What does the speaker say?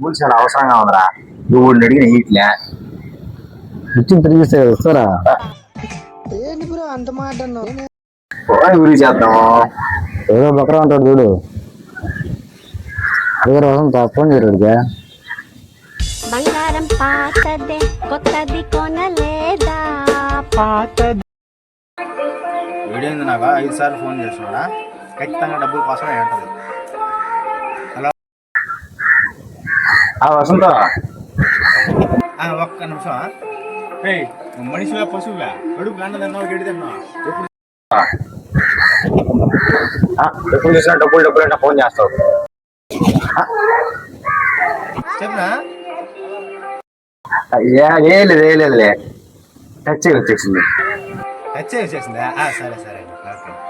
డబ్బులు చాలా అవసరంగా ఉందిరా. నువ్వు అడిగిన ఇట్లే ఇచ్చిన తిరిగిస్తే వస్తారా? ఏంటి బ్రో అంత మాట ఊరి చేద్దాం. ఏదో బకరా ఉంటాడు చూడు. అడిగారు వసంత ఫోన్ చేయరుడిగా బంగారం పాతదే కొత్తది కొనలేదా? వీడేంది నాకు? ఐదు సార్లు ఫోన్ చేస్తున్నాడా? ఖచ్చితంగా డబ్బుల కోసమే ఉంటుంది వసంత ఆ, ఒక్క నిమిషం మనిషివా పశువువా? కడుపు గంట తిన్నావు గడి తిన్నావు? ఎప్పుడు చూసినా డబ్బులు డబ్బులు అంటే ఫోన్ చేస్తావు. చెప్పనా? ఏ- లేదు ఏ లేదులే. టచ్ వచ్చేసింది. టచ్ వచ్చేసిందా? ఆ, సరే సరే. ఓకే.